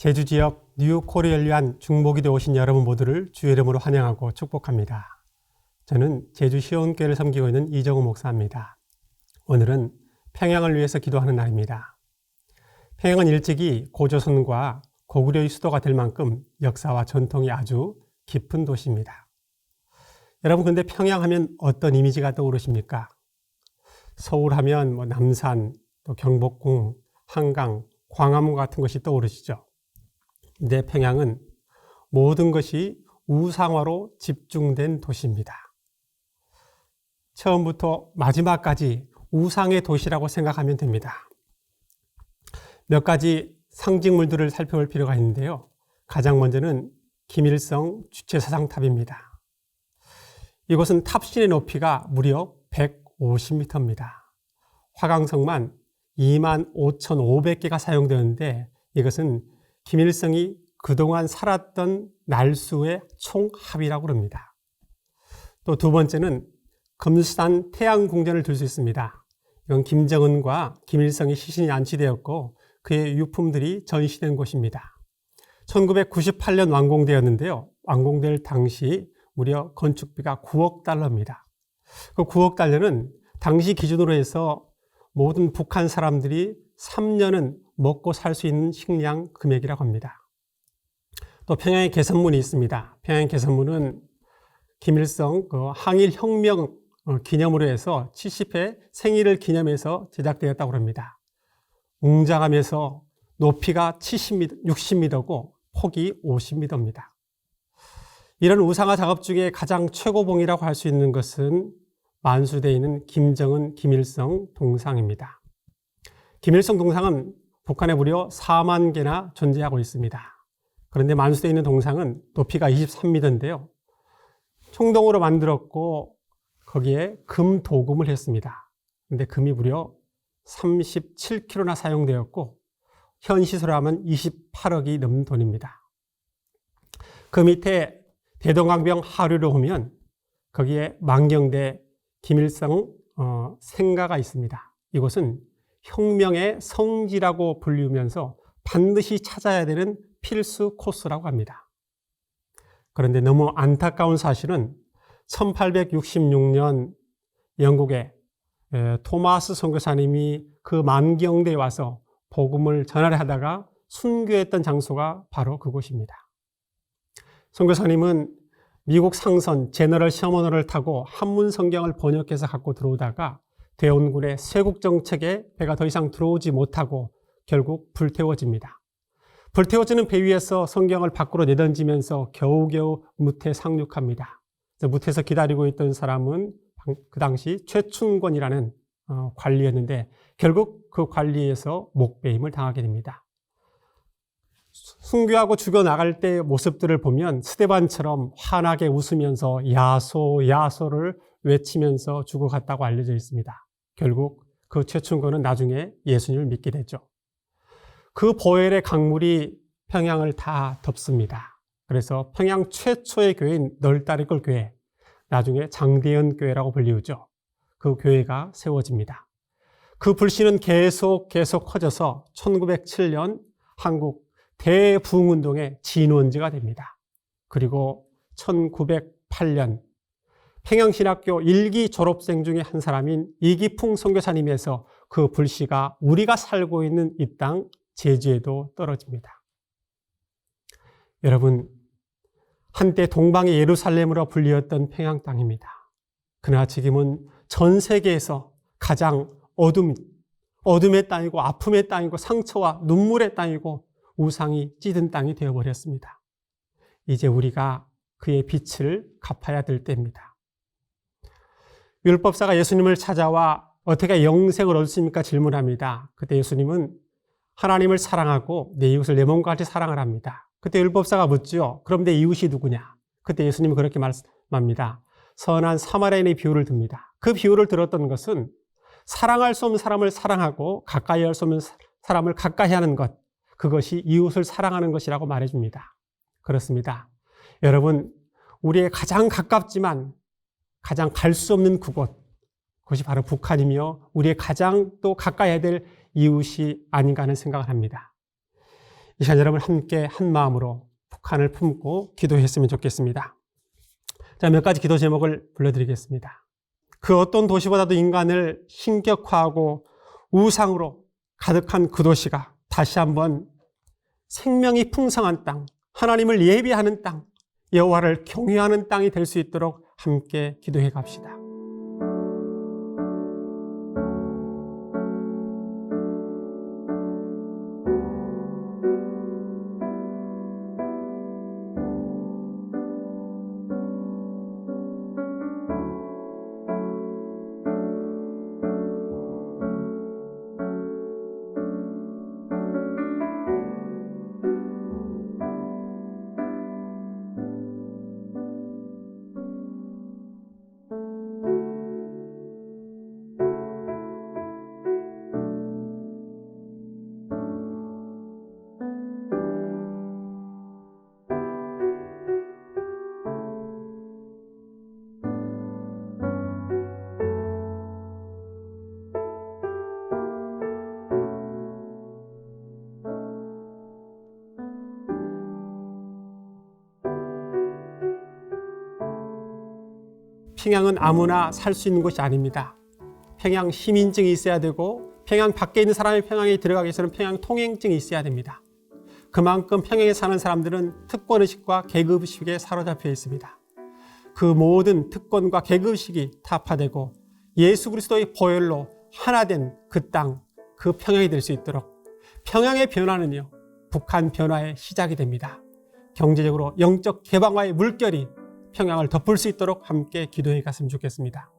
제주 지역 뉴 코리에 연류한 중보기대 오신 여러분 모두를 주의 이름으로 환영하고 축복합니다. 저는 제주 시온교회를 섬기고 있는 이정우 목사입니다. 오늘은 평양을 위해서 기도하는 날입니다. 평양은 일찍이 고조선과 고구려의 수도가 될 만큼 역사와 전통이 아주 깊은 도시입니다. 여러분 근데 평양 하면 어떤 이미지가 떠오르십니까? 서울 하면 뭐 남산, 또 경복궁, 한강, 광화문 같은 것이 떠오르시죠. 내 평양은 모든 것이 우상화로 집중된 도시입니다. 처음부터 마지막까지 우상의 도시라고 생각하면 됩니다. 몇 가지 상징물들을 살펴볼 필요가 있는데요. 가장 먼저는 김일성 주체사상탑입니다. 이곳은 탑신의 높이가 무려 150m입니다. 화강석만 2만 5,500개가 사용되었는데 이것은 김일성이 그동안 살았던 날수의 총합이라고 합니다. 또 두 번째는 금수산 태양궁전을 들 수 있습니다. 이건 김정은과 김일성의 시신이 안치되었고 그의 유품들이 전시된 곳입니다. 1998년 완공되었는데요. 완공될 당시 무려 건축비가 9억 달러입니다. 그 9억 달러는 당시 기준으로 해서 모든 북한 사람들이 3년은 먹고 살 수 있는 식량 금액이라고 합니다. 또 평양에 개선문이 있습니다. 평양 개선문은 김일성 그 항일 혁명 어, 기념으로 해서 70회 생일을 기념해서 제작되었다고 합니다. 웅장하면서 높이가 70m, 60m고 폭이 50m입니다. 이런 우상화 작업 중에 가장 최고봉이라고 할 수 있는 것은 만수되어 있는 김정은, 김일성 동상입니다. 김일성 동상은 북한에 무려 4만 개나 존재하고 있습니다. 그런데 만수되어 있는 동상은 높이가 23m인데요. 총동으로 만들었고 거기에 금 도금을 했습니다. 근데 금이 무려 37kg나 사용되었고 현 시세로 하면 28억이 넘는 돈입니다. 그 밑에 대동강병 하류를 보면 거기에 망경대 김일성 어, 생가가 있습니다. 이곳은 혁명의 성지라고 불리우면서 반드시 찾아야 되는 필수 코스라고 합니다. 그런데 너무 안타까운 사실은 1866년 영국의 토마스 선교사님이 그 만경대에 와서 복음을 전하려 하다가 순교했던 장소가 바로 그곳입니다. 선교사님은 미국 상선 제너럴 셔머너를 타고 한문 성경을 번역해서 갖고 들어오다가 대원군의 쇄국 정책에 배가 더 이상 들어오지 못하고 결국 불태워집니다. 불태워지는 배 위에서 성경을 밖으로 내던지면서 겨우겨우 무태 상륙합니다. 무태에서 기다리고 있던 사람은 그 당시 최춘권이라는 어, 관리였는데 결국 그 관리에서 목배임을 당하게 됩니다. 순교하고 죽어 나갈 때 모습들을 보면 스테반처럼 환하게 웃으면서 야소, 야소를 외치면서 죽어갔다고 알려져 있습니다. 결국 그 최충건은 나중에 예수님을 믿게 되죠. 그 보엘의 강물이 평양을 다 덮습니다. 그래서 평양 최초의 교회인 널다리골 교회, 나중에 장대현 교회라고 불리우죠. 그 교회가 세워집니다. 그 불씨는 계속 계속 커져서 1907년 한국 대부흥운동의 진원지가 됩니다. 그리고 1908년 평양신학교 1기 졸업생 중에 한 사람인 이기풍 선교사님에서 그 불씨가 우리가 살고 있는 이 땅 제주에도 떨어집니다. 여러분, 한때 동방의 예루살렘으로 불리었던 평양 땅입니다. 그러나 지금은 전 세계에서 가장 어둠, 어둠의 땅이고 아픔의 땅이고 상처와 눈물의 땅이고 우상이 찌든 땅이 되어버렸습니다. 이제 우리가 그의 빛을 갚아야 될 때입니다. 율법사가 예수님을 찾아와 어떻게 영생을 얻습니까? 질문합니다. 그때 예수님은 하나님을 사랑하고 내 이웃을 내 몸과 같이 사랑을 합니다. 그때 율법사가 묻죠. 그럼 내 이웃이 누구냐? 그때 예수님은 그렇게 말씀합니다. 선한 사마리아인의 비유를 듭니다. 그 비유를 들었던 것은 사랑할 수 없는 사람을 사랑하고 가까이 할 수 없는 사람을 가까이 하는 것. 그것이 이웃을 사랑하는 것이라고 말해줍니다. 그렇습니다. 여러분, 우리의 가장 가깝지만 가장 갈 수 없는 그곳, 그것이 바로 북한이며 우리의 가장 또 가까이 해야 될 이웃이 아닌가 하는 생각을 합니다. 이 시간 여러분 함께 한 마음으로 북한을 품고 기도했으면 좋겠습니다. 자, 몇 가지 기도 제목을 불러드리겠습니다. 그 어떤 도시보다도 인간을 신격화하고 우상으로 가득한 그 도시가 다시 한번 생명이 풍성한 땅, 하나님을 예비하는 땅, 여호와를 경외하는 땅이 될 수 있도록 함께 기도해 갑시다. 평양은 아무나 살 수 있는 곳이 아닙니다. 평양 시민증이 있어야 되고 평양 밖에 있는 사람이 평양에 들어가기 위해서는 평양 통행증이 있어야 됩니다. 그만큼 평양에 사는 사람들은 특권의식과 계급의식에 사로잡혀 있습니다. 그 모든 특권과 계급의식이 타파되고 예수 그리스도의 보혈로 하나 된 그 땅, 그 평양이 될 수 있도록 평양의 변화는요, 북한 변화의 시작이 됩니다. 경제적으로 영적 개방화의 물결이 평양을 덮을 수 있도록 함께 기도해 갔으면 좋겠습니다.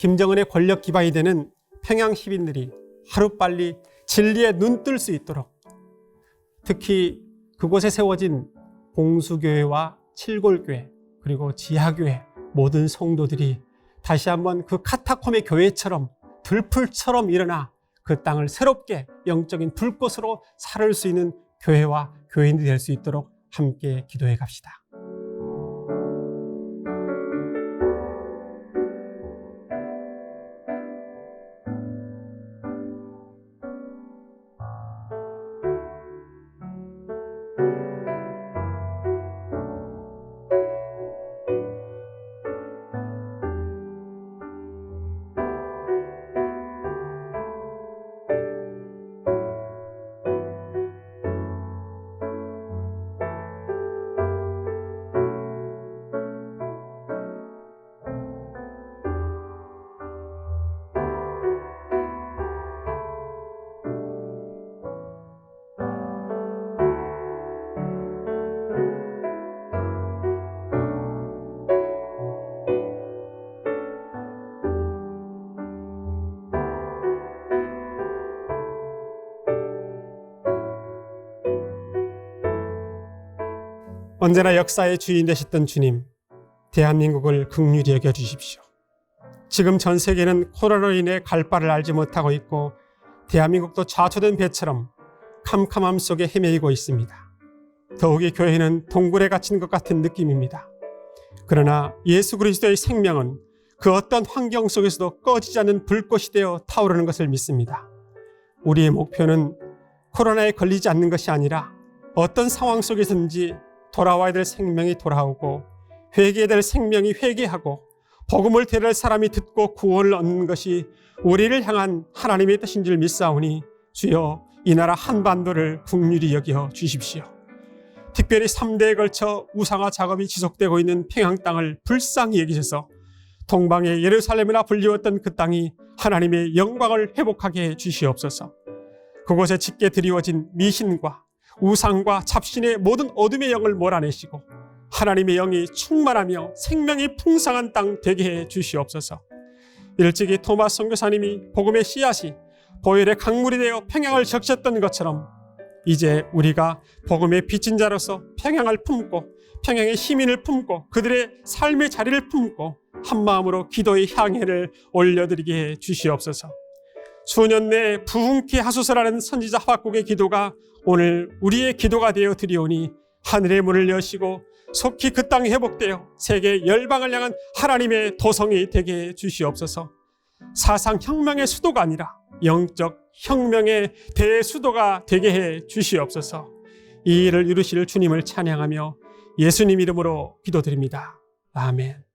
김정은의 권력 기반이 되는 평양 시민들이 하루빨리 진리에 눈뜰 수 있도록 특히 그곳에 세워진 봉수교회와 칠골교회 그리고 지하교회 모든 성도들이 다시 한번 그 카타콤의 교회처럼 들풀처럼 일어나 그 땅을 새롭게 영적인 불꽃으로 살을 수 있는 교회와 교인들이 될 수 있도록 함께 기도해 갑시다. 언제나 역사의 주인 되셨던 주님, 대한민국을 극률히 여겨 주십시오. 지금 전 세계는 코로나로 인해 갈 바를 알지 못하고 있고 대한민국도 좌초된 배처럼 캄캄함 속에 헤매이고 있습니다. 더욱이 교회는 동굴에 갇힌 것 같은 느낌입니다. 그러나 예수 그리스도의 생명은 그 어떤 환경 속에서도 꺼지지 않는 불꽃이 되어 타오르는 것을 믿습니다. 우리의 목표는 코로나에 걸리지 않는 것이 아니라 어떤 상황 속에서든지 돌아와야 될 생명이 돌아오고 회개해야 될 생명이 회개하고 복음을 대할 사람이 듣고 구원을 얻는 것이 우리를 향한 하나님의 뜻인 줄 믿사오니 주여 이 나라 한반도를 국률이 여겨 주십시오. 특별히 3대에 걸쳐 우상화 작업이 지속되고 있는 평양 땅을 불쌍히 여기셔서 동방의 예루살렘이라 불리웠던 그 땅이 하나님의 영광을 회복하게 해 주시옵소서. 그곳에 짙게 드리워진 미신과 우상과 잡신의 모든 어둠의 영을 몰아내시고 하나님의 영이 충만하며 생명이 풍성한 땅 되게 해 주시옵소서. 일찍이 토마스 선교사님이 복음의 씨앗이 보혈의 강물이 되어 평양을 적셨던 것처럼 이제 우리가 복음의 빚진 자로서 평양을 품고 평양의 시민을 품고 그들의 삶의 자리를 품고 한 마음으로 기도의 향해를 올려드리게 해 주시옵소서. 수년 내에 부흥케 하소서라는 선지자 하박국의 기도가 오늘 우리의 기도가 되어 드리오니 하늘의 문을 여시고 속히 그 땅이 회복되어 세계 열방을 향한 하나님의 도성이 되게 해 주시옵소서. 사상 혁명의 수도가 아니라 영적 혁명의 대수도가 되게 해 주시옵소서. 이 일을 이루실 주님을 찬양하며 예수님 이름으로 기도드립니다. 아멘.